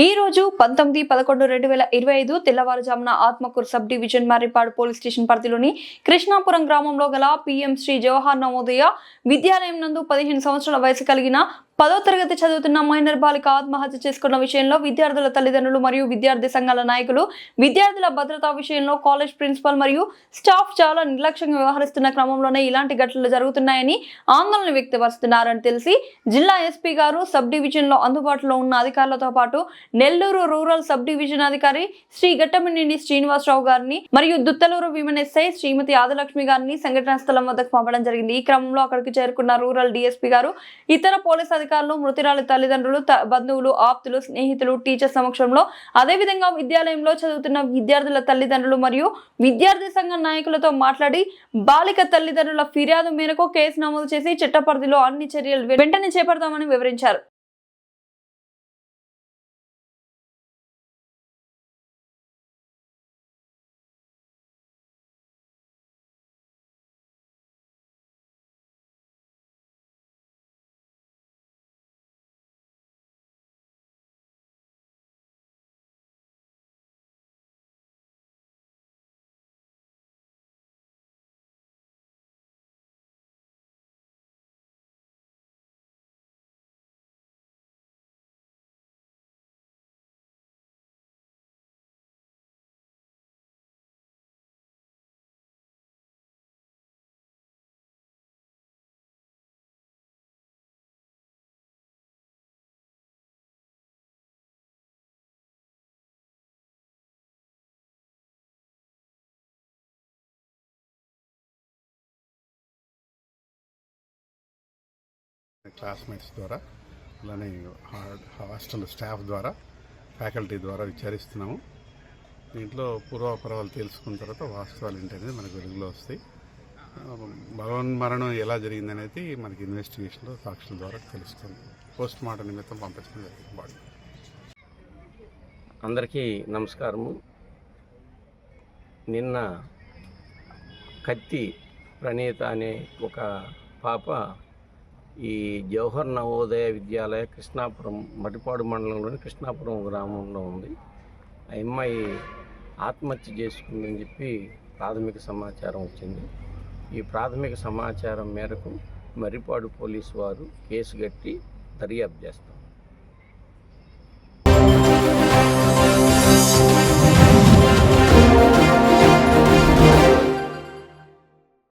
ఈ రోజు పంతొమ్మిది పదకొండు రెండు వేల ఇరవై ఐదు తెల్లవారుజామున Atmakur sub division Marripadu police station పరిధిలోని కృష్ణాపురం గ్రామంలో గల పిఎం శ్రీ జవహర్ నవోదయ విద్యాలయం నందు పదిహేను సంవత్సరాల వయసు కలిగిన పదో తరగతి చదువుతున్న మైనర్ బాలిక ఆత్మహత్య చేసుకున్న విషయంలో విద్యార్థుల తల్లిదండ్రులు మరియు విద్యార్థి సంఘాల నాయకులు విద్యార్థుల భద్రతా విషయంలో కాలేజ్ ప్రిన్సిపల్ మరియు స్టాఫ్ చాలా నిర్లక్ష్యంగా వ్యవహరిస్తున్న క్రమంలోనే ఇలాంటి ఘటనలు జరుగుతున్నాయని ఆందోళన వ్యక్తపరుస్తున్నారని తెలిసి జిల్లా ఎస్పీ గారు సబ్ డివిజన్లో అందుబాటులో ఉన్న అధికారులతో పాటు నెల్లూరు రూరల్ సబ్ డివిజన్ అధికారి శ్రీ గట్టమినేని శ్రీనివాసరావు గారిని మరియు దుత్తలూరు విమెన్ ఎస్ఐ శ్రీమతి ఆదిలక్ష్మి గారిని సంఘటనా స్థలం వద్దకు పంపడం జరిగింది. ఈ క్రమంలో అక్కడికి చేరుకున్న రూరల్ డిఎస్పీ గారు ఇతర పోలీస్ అధికారులు మృతురాలి తల్లిదండ్రులు త- బంధువులు ఆప్తులు స్నేహితులు టీచర్ సమక్షంలో అదేవిధంగా విద్యాలయంలో చదువుతున్న విద్యార్థుల తల్లిదండ్రులు మరియు విద్యార్థి సంఘ నాయకులతో మాట్లాడి బాలిక తల్లిదండ్రుల ఫిర్యాదు మేరకు కేసు నమోదు చేసి చట్టపరిధిలో అన్ని చర్యలు వెంటనే చేపడతామని వివరించారు. క్లాస్మేట్స్ ద్వారా అలానే హాస్టల్ స్టాఫ్ ద్వారా ఫ్యాకల్టీ ద్వారా విచారిస్తున్నాము. దీంట్లో పూర్వాపరాలు తెలుసుకున్న తర్వాత వాస్తవాలు ఏంటనేది మనకు వెలుగులో వస్తాయి. భగవన్ మరణం ఎలా జరిగిందనేది మనకి ఇన్వెస్టిగేషన్లో సాక్షుల ద్వారా తెలుస్తుంది. పోస్ట్ మార్టం నిమిత్తం పంపించడం జరిగింది బాడీ. అందరికీ నమస్కారము. నిన్న కత్తి ప్రణీత అనే ఒక పాప ఈ జవహర్ నవోదయ విద్యాలయ కృష్ణాపురం మటిపాడు మండలంలోని కృష్ణాపురం గ్రామంలో ఉంది. ఆ అమ్మాయి ఆత్మహత్య చేసుకుందని చెప్పి ప్రాథమిక సమాచారం వచ్చింది. ఈ ప్రాథమిక సమాచారం మేరకు మరిపాడు పోలీసు వారు కేసు కట్టి దర్యాప్తు చేస్తాం